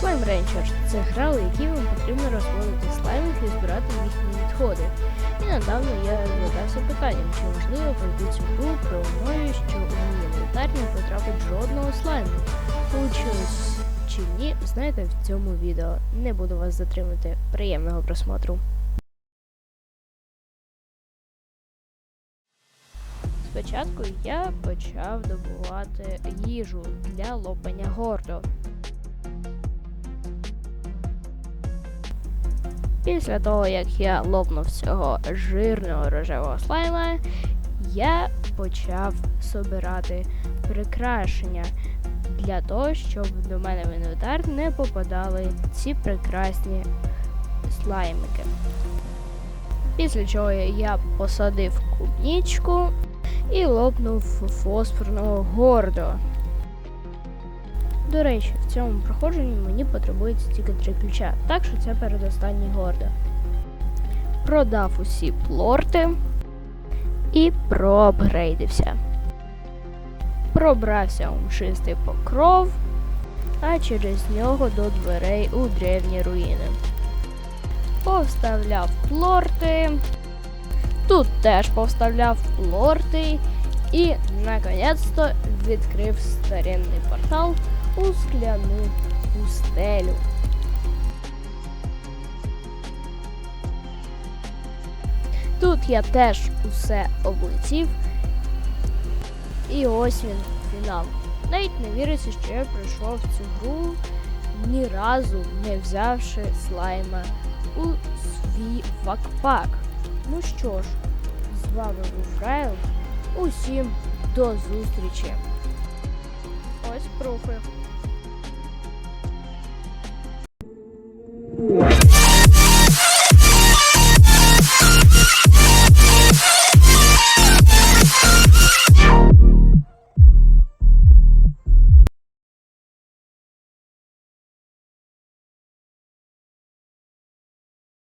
Slime Rancher – це гра, у якій вам потрібно розводити слаймів і збирати їхні відходи. І недавно я задався питанням, чи можливо пройти цю гру при умові, що у мій інвентар не потрапить жодного слайму. Получилось чи ні, знаєте в цьому відео. Не буду вас затримати. Приємного просмотру. Спочатку я почав добувати їжу для лопання гордо. Після того, як я лопнув цього жирного рожевого слайма, я почав собирати прикрашення для того, щоб до мене в інвентар не попадали ці прекрасні слаймики. Після чого я посадив клубнічку і лопнув фосфорного гордо. До речі, в цьому проходженні мені потребується тільки три ключа, так що це передостанній гордо. Продав усі плорти і проапгрейдився. Пробрався у мшистий покров, а через нього до дверей у древні руїни. Повставляв плорти. Тут теж повставляв плорти і наконець-то відкрив старинний портал у скляну пустелю. Тут я теж усе облетів. І ось він фінал. Навіть не віриться, що я пройшов цю гру ні разу не взявши слайма у свій вакпак. Ну що ж, з вами був Райл. Усім до зустрічі. Ось пруфи. Ooh.